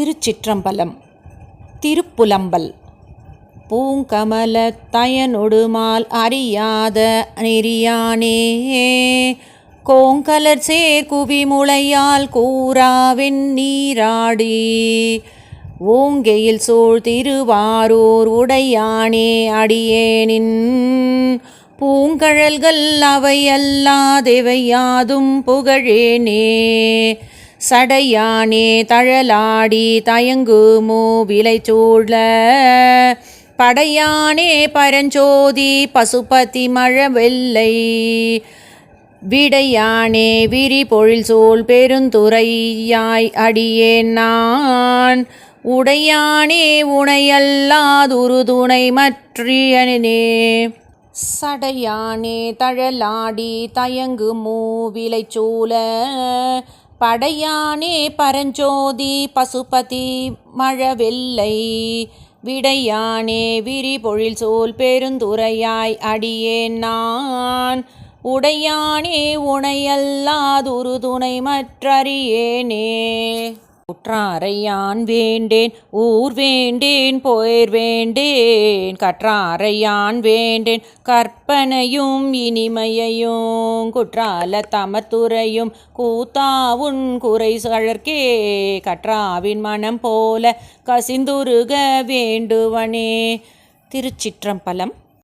திருச்சிற்றம்பலம் திருப்புலம்பல். பூங்கமல தயனொடுமால் அறியாத நெறியானே. கோங்கலர் சேர் குவிமுளையால் கூறாவின் நீராடி. ஓங்கையில் சூழ் திருவாரூர் உடையானே அடியேனின். பூங்கழல்கள் அவையல்லாதெவையாதும் புகழேனே. சடையானே தழலாடி தயங்குமோ விளைச்சூழ. படையானே பரஞ்சோதி பசுபதி மழவெல்லை விடையானே விரி பொழில் சோல் பெருந்துறையாய் அடியே நான். உடையானே உணையல்லாதுருதுணை மற்றியனே. சடையானே தழலாடி தயங்கு மூவிலை சூழ படையானே பரஞ்சோதி பசுபதி மழவெல்லை. விடையானே விரிபொழில் சோல் பெருந்துறையாய் அடியேன் நான். உடையானே உணையல்லாதுரு துணை மற்றறியேனே. உற்றாரையான் வேண்டேன் ஊர் வேண்டேன் போயர் வேண்டேன். கற்றாரையான் வேண்டேன் கற்பனையும் இனிமையையும். குற்றால தமத்துறையும் கூத்தாவுன் குறை சழற்கே கற்றாவின் மனம் போல கசிந்துருக வேண்டுவனே. திருச்சிற்றம்பலம்